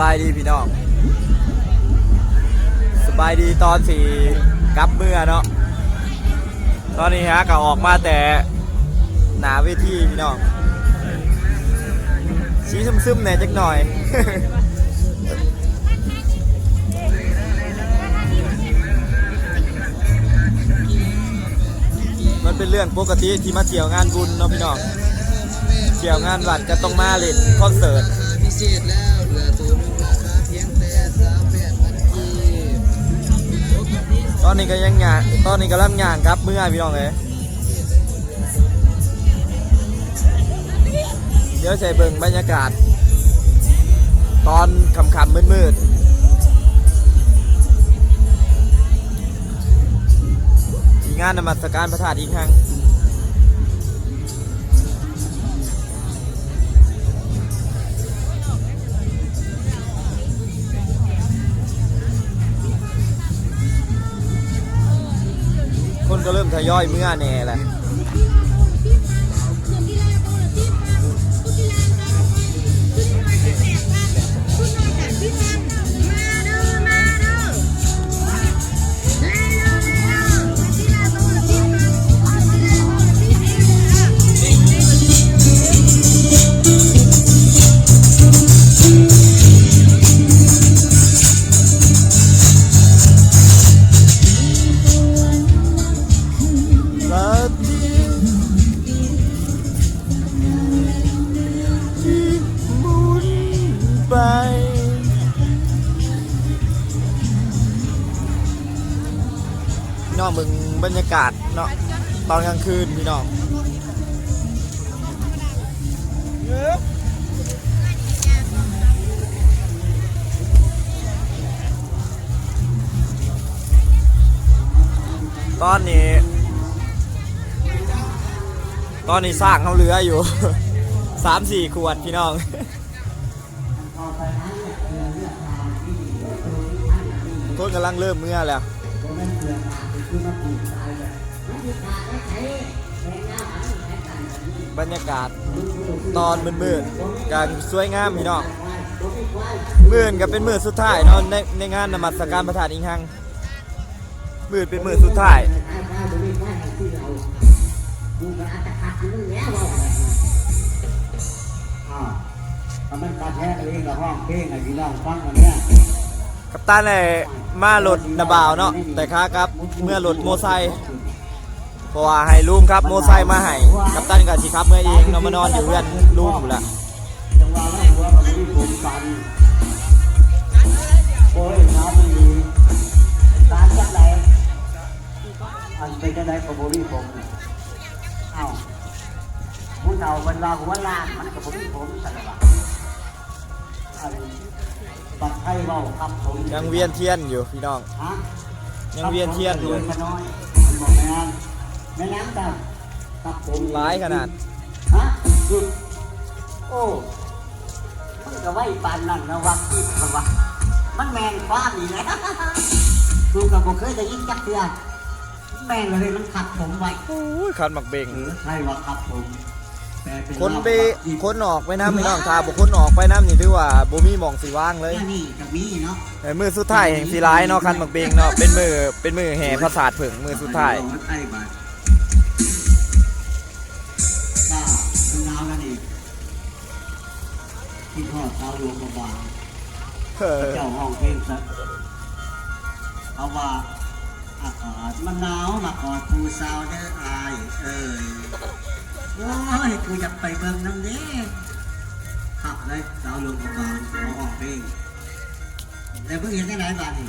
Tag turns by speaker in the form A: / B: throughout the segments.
A: บายดีพี่น้อง สบายดีตอนสี่กลับเมื่อเนาะ ตอนนี้ฮะก็ออกมาแต่หนาเวทีพี่น้อง ชี้ซึมๆแหน่จักหน่อย มันเป็นเรื่องปกติที่มาเที่ยวงานบุญเนาะพี่น้องเที่ยวงานวัดก็ต้องมาเล่นคอนเสิร์ต
B: ต
A: อนนี้ก็ยังงานตอนนี้ก็รับงานครับเมื่อพี่น้องเลยเดี๋ยวใส่เบิ่งบรรยากาศ ตอนคำคำมืดมืดงานนมัสการพระธาตุอีกครั้ง คนก็เริ่มทยอยเมื่อแน่แหละ น้องมึงบรรยากาศเนาะตอนกลางคืนพี่น้องตอนนี้ ตอนนี้สร้างเขาเรืออยู่ สามสี่ขวดพี่น้องคนกำลังเริ่มเมื่อแล้ว บรรยากาศตอนมืดๆการสวยงามพี่น้องมืดก็เป็นมืดสุดท้ายเนาะในในงานนมัสการพระธาตุอิงหังมืดเป็นมืดสุดท้าย
C: ทำให้การแท้กันเองกับห้องเพลงไอ้พี่น้องฟังกันเนี่ย
A: กัปตันเลยมารถนาบาวเนาะแต่ค้าครับเมื่อรถโมไซเพราะว่าให้ลุงครับโมไซมาให้กัปตันกับสิครับเมื่อเองนาะมานอนอยู่เพื่อนลุงอยู่ละ
C: โอ้ยน้ำไม่มีร้านจักไหนอันเป็นจังไหนกับบุรีผมเอ้าผู้เฒ่าบรรดาหัวล้านมันกับบุรีผมสั่นละ ปัดไทยเว้าครับผม
A: ยังเวียนเทียนอยู่พี่น้อง
C: ฮะ
A: ยังเวียนเทียนอยู่
C: ขน้อยมันบอกแม่น้ำแม่น้ำจับครับผม
A: ร้ายขนาด
C: ฮะหยุดโอ้มันก็ไว้ปานนั่นนะวักที่นะวะมันแมงฟ้านี่แหละกูกับผมเคยได้ยินจักเทือแมงเลยมันขัดผมไว้
A: โอ้ยคันหมักเบง
C: เออใช่ว่าขัดผมแต่เป็
A: คนไป
C: ว่าขัด
A: คนออกไปน้ำพี่น้องทาบุคนออกไปน้ำนี่ถือว่าบ่มีหมองสีว่างเลย
C: เนี่ยนี่กับมีเนาะ
A: แต่มือสุดท้ายแห่งสีร้ายเนาะคันหมักเบงเนาะเป็นมือเป็นมือแห่พระศาสตร์ผึ่งมือสุดท้าย
C: มันใช่บาดก็มันหนาวกันอีกที่พ่อเท้าหลวงบาง
A: เออ
C: เจ้าห้องเพลงสักเอาว่าอากาศมันหนาวมากอดผู้สาวเด้ออายเอ้ย โอ้ยกูอยากไปเบิ่งน้ำเด้ขับเลยสาวหลวงบางเอาห้องเพลงแต่เพิ่งเห็นได้ไหนบ้านนี่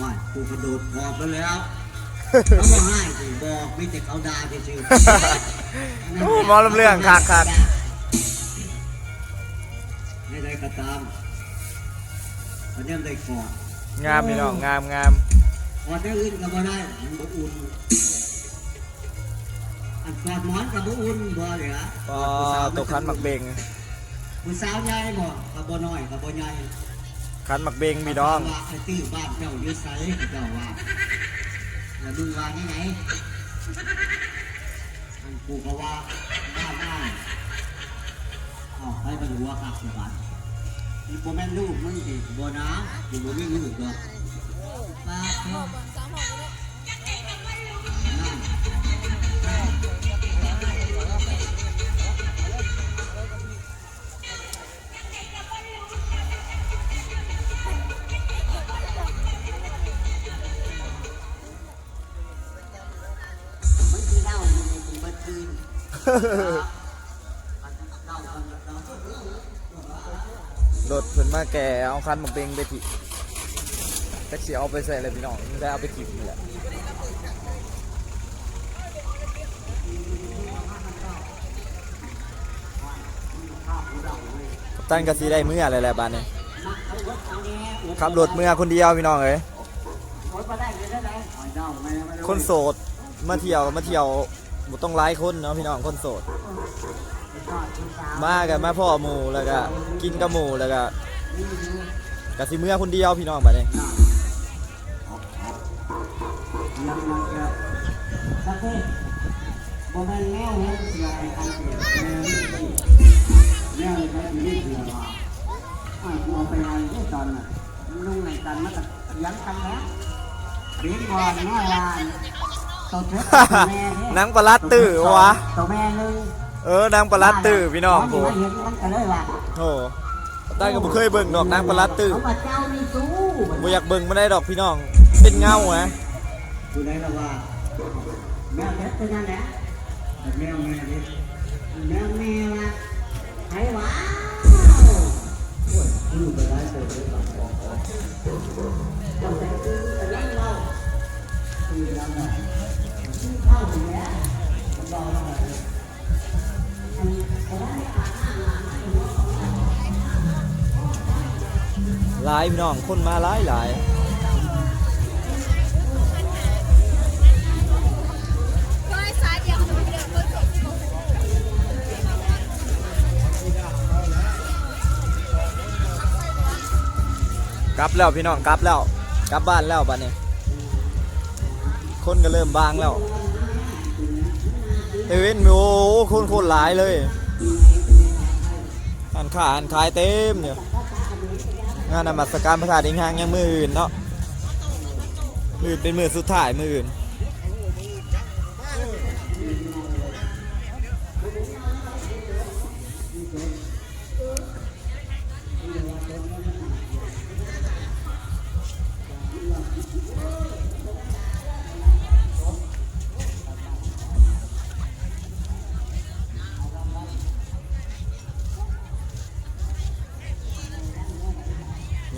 C: ว่ากูกระโดดหอบไปแล้วเขาบอกให้กูบอกมีแต่เขาด่าเฉยๆ
A: โอ้หมอลำเรื่องคักคัก
C: ไม่ได้กระตามวันนี้ได้กอด
A: งามพี่น้องงามงาม
C: กอดได้อื่นก็บ่ได้มันบ่อุ่นอัน กอดหมอนก็บ่อุ่นบ่เหลือ
A: พอตกคันหมักเบง
C: ผู้สาวใหญ่บ่ก็บ่น้อยก็บ่ใหญ่
A: คันหมักเบงพี่น้อง
C: ว่าไอ้ตื้อบ้านเจ้าอยู่ไสเจ้าว่าแล้วมึงว่าที่ไหนอันกูก็ว่าบ้านอ้ายอ้าวให้มันหัวคักสบายอีโปแม่นลูกมึงสิบ่นะกูบ่มีลูกดอกป้า ร
A: ถเพิ่นมาแกเอาคันมาเบงไปถิแท็กซี่เอาไปใส่เลยพี่น้องได้เอาไปถินี่แหละกัปตันก็สิได้เมื่ออะไรแหละบ้านนี้ขับรถเมื่อคนเดียวพี่น้องเอ้ยคนโสดมาเที่ยวมาเที่ยว บ่ต้องหลายคนเนาะพี่น้องคนโสด มากันมาพ่อหมู่แล้วก็กินกับหมู่แล้วก็กะสิเมื่อคนเดียวพี่น้องบัดนี้
C: ยังมาเจอสักทีบ่แม่นแนวเฮ็ดเสียไอ้คันเสียแนวนี้แนวนี้เสียว่าอ่ากูเอาไปไว้ที่ตอนน่ะลุงในกันมันก็ยังกันแล้วเรียนก่อนแม่วานตัวเธอแม่เด้
A: นางปลาลัดตื้อวะ
C: ตัวแม่หนึง
A: เออนางปลาลัดตื้อพี่น้อง
C: ผ
A: โอ้
C: มเห็นมันก็เลยว่า
A: โหได้ก็บ่เคยเบิ่งดอกนางปลาลัดตื้อ
C: เขาว่าเจ้านี่สู้
A: บ่อยากเบิ่งบ่ได้ดอกพี่น้อง เป็นเงานะ
C: กูได้แล้วว่าแม่เด็ดเป็นยังไงแต่แมวแม่ดิแมวแม่าย
A: พี่น้องคนมาหลายหลายกลับแล้วพี่น้องกลับแล้วกลับบ้านแล้วบัดนี้คนก็เริ่มบางแล้วเอเว่นโอ้คนคนหลายเลยอันขาอันขายเต็มเนี่ย งานนมัสการพระธาตุอิงหางยังมืออื่นเนาะมืออื่นเป็นมือสุดท้ายมืออื่น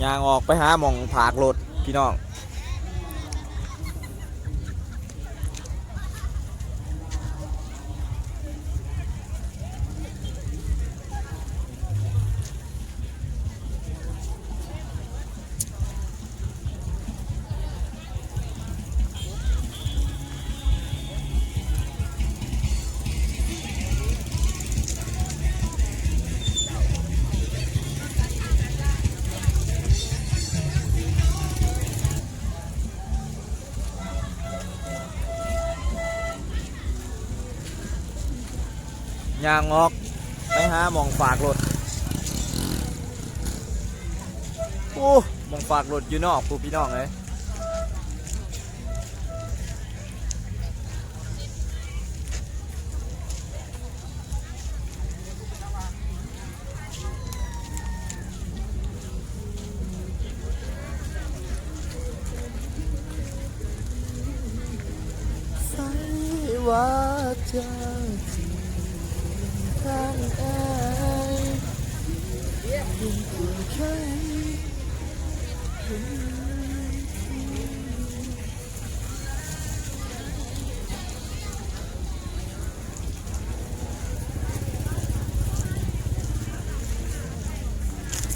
A: ยางออกไปหาหมองผากรถพี่น้อง ยางออกไปหามองฝากรถโอ้มองฝากรถอยู่นอกพูพี่น้องเลยว่าจะ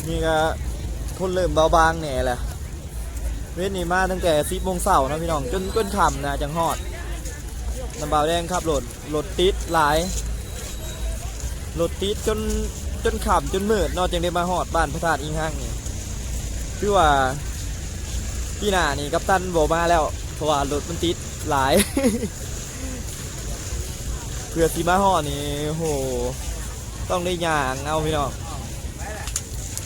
A: นี่ก็คนเริ่มเบาบางแหน่แหละเว้นนี่มาตั้งแต่สิบโมงเสาร์นะพี่น้องจนจนค่ำนะจังฮอดน้ำเบาแดงขับรถรถติดหลายรถติดจนจนขับจนมืดนอกจากได้มาหอดบ้านพระธาตุอิงห้างนี่คือว่าพี่หนานี่กัปตันบอกมาแล้วเพราะว่ารถมันติดหลาย เพื่อที่มาหอดนี่โหต้องได้ยางเอาพี่น้อง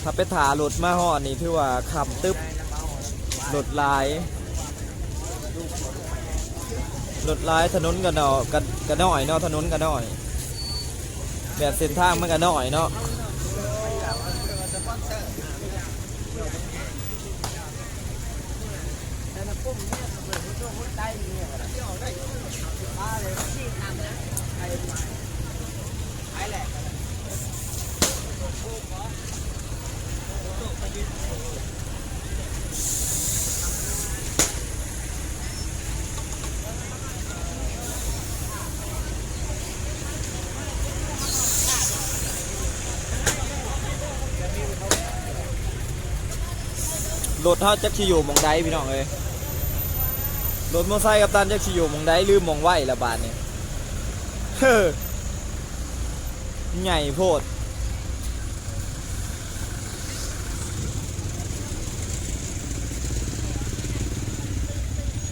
A: ถ้าไปถารถมาฮอดนี่ถือว่าคำตึบรถหลายรถหลายถนนก็เนาะก็ก็น้อยเนาะถนนก็น้อย แบบเส้นทางมันก็น้อยเนาะ รถเฮาจักสิอยู่หมองใดพี่น้องเอ้ยรถมอเตอร์ไซค์กับตันจักสิอยู่หมองใดลืมหมองไหวละบาดนี่เฮ้อใหญ่โพด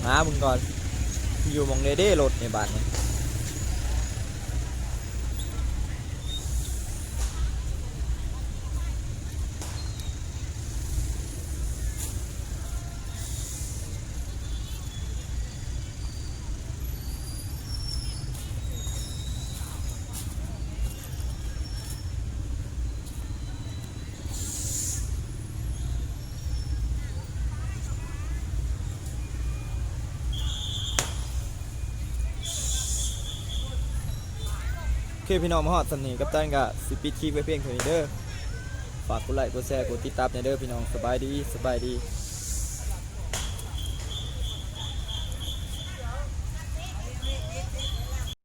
A: หามึงก่อน อยู่มองใดเด้รถในบาดนี่ โอเคพี่น้องมาฮอดสนิทกับตันก็สิปิดคลิปไว้เพียงเท่านี้เด้อฝากกดไลค์กดแชร์กดติดตามในเด้อพี่น้องสบายดีสบายดี